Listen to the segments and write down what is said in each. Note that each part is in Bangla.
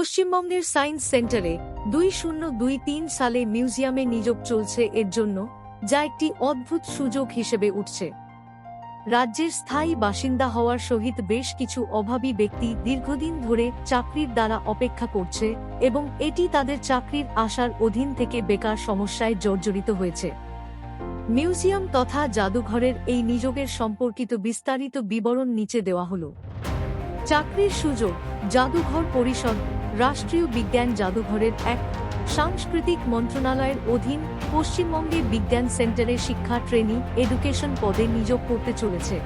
পশ্চিমবঙ্গের সায়েন্স সেন্টারে দুই শূন্য দুই তিন সালে মিউজিয়ামে নিয়োগ চলছে এর জন্য, যা একটি অদ্ভুত সুযোগ হিসেবে উঠছে। রাজ্যের স্থায়ী বাসিন্দা হওয়ার সহিত বেশ কিছু অভাবী ব্যক্তি দীর্ঘদিন ধরে চাকরির দ্বারা অপেক্ষা করছে এবং এটি তাদের চাকরির আশার অধীন থেকে বেকার সমস্যায় জর্জরিত হয়েছে। মিউজিয়াম তথা জাদুঘরের এই নিযোগের সম্পর্কিত বিস্তারিত বিবরণ নিচে দেওয়া হল। চাকরির সুযোগ, জাদুঘর পরিষদ রাষ্ট্রীয় বিজ্ঞান জাদুঘরের এক সাংস্কৃতিক মন্ত্রণালয়ের অধীন পশ্চিমবঙ্গে বিজ্ঞান সেন্টারে শিক্ষা ট্রেনিং এডুকেশন পদে নিয়োগ করতে চলেছে।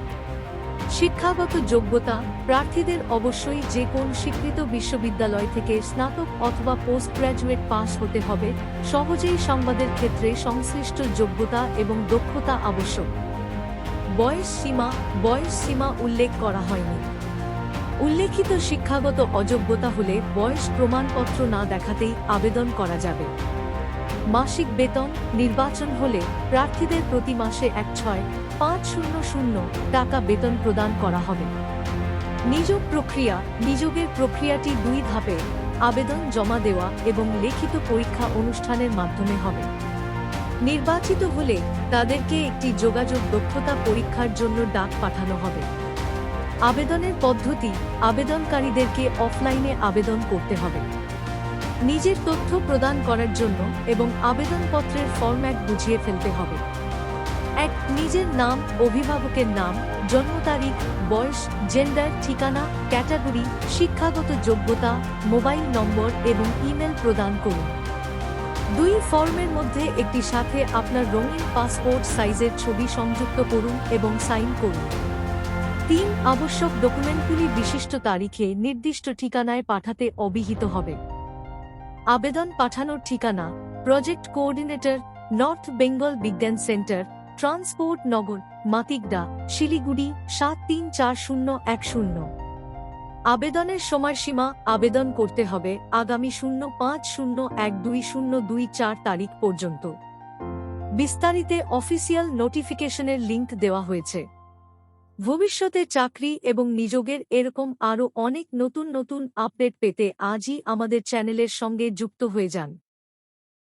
শিক্ষাগত যোগ্যতা প্রার্থীদের অবশ্যই যে কোন স্বীকৃত বিশ্ববিদ্যালয় থেকে স্নাতক অথবা পোস্ট গ্র্যাজুয়েট পাস হতে হবে, সহজেই সংবাদের ক্ষেত্রে সংশ্লিষ্ট যোগ্যতা এবং দক্ষতা আবশ্যক। বয়স সীমা বয়স সীমা উল্লেখ করা হয়নি। উল্লেখিত শিক্ষাগত অযোগ্যতা হলে বয়স প্রমাণপত্র না দেখাতেই আবেদন করা যাবে। মাসিক বেতন নির্বাচন হলে প্রার্থীদের প্রতি মাসে এক ছয় পাঁচ শূন্য শূন্য টাকা বেতন প্রদান করা হবে। নিযোগ প্রক্রিয়া, নিযোগের প্রক্রিয়াটি দুই ধাপে আবেদন জমা দেওয়া এবং লিখিত পরীক্ষা অনুষ্ঠানের মাধ্যমে হবে। নির্বাচিত হলে তাদেরকে একটি যোগাযোগ দক্ষতা পরীক্ষার জন্য ডাক পাঠানো হবে। আবেদনের পদ্ধতি আবেদনকারীদেরকে অফলাইনে আবেদন করতে হবে। নিজের তথ্য প্রদান করার জন্য এবং আবেদনপত্রের ফরম্যাট বুঝিয়ে ফেলতে হবে। এক, নিজের নাম, অভিভাবকের নাম, জন্ম তারিখ, বয়স, জেন্ডার, ঠিকানা, ক্যাটাগরি, শিক্ষাগত যোগ্যতা, মোবাইল নম্বর এবং ইমেল প্রদান করুন। দুই, ফর্মের মধ্যে একটি সাথে আপনার রঙিন পাসপোর্ট সাইজের ছবি সংযুক্ত করুন এবং সাইন করুন। আবশ্যক ডকুমেন্টগুলি বিশিষ্ট তারিখে নির্দিষ্ট ঠিকানায় পাঠাতে অবিহিত হবে। আবেদন পাঠানোর ঠিকানা প্রজেক্ট কোঅর্ডিনেটর নর্থ বেঙ্গল বিজ্ঞান সেন্টার ট্রান্সপোর্ট নগর মাতিগডা শিলিগুড়ি সাত তিন চার শূন্য এক শূন্য। আবেদনের সময়সীমা, আবেদন করতে হবে আগামী শূন্য পাঁচ শূন্য এক দুই শূন্য দুই চার তারিখ পর্যন্ত। বিস্তারিতে অফিসিয়াল নোটিফিকেশনের লিংক দেওয়া হয়েছে। ভবিষ্যতে চাকরি এবং নিযোগের এরকম আরও অনেক নতুন নতুন আপডেট পেতে আজই আমাদের চ্যানেলের সঙ্গে যুক্ত হয়ে যান।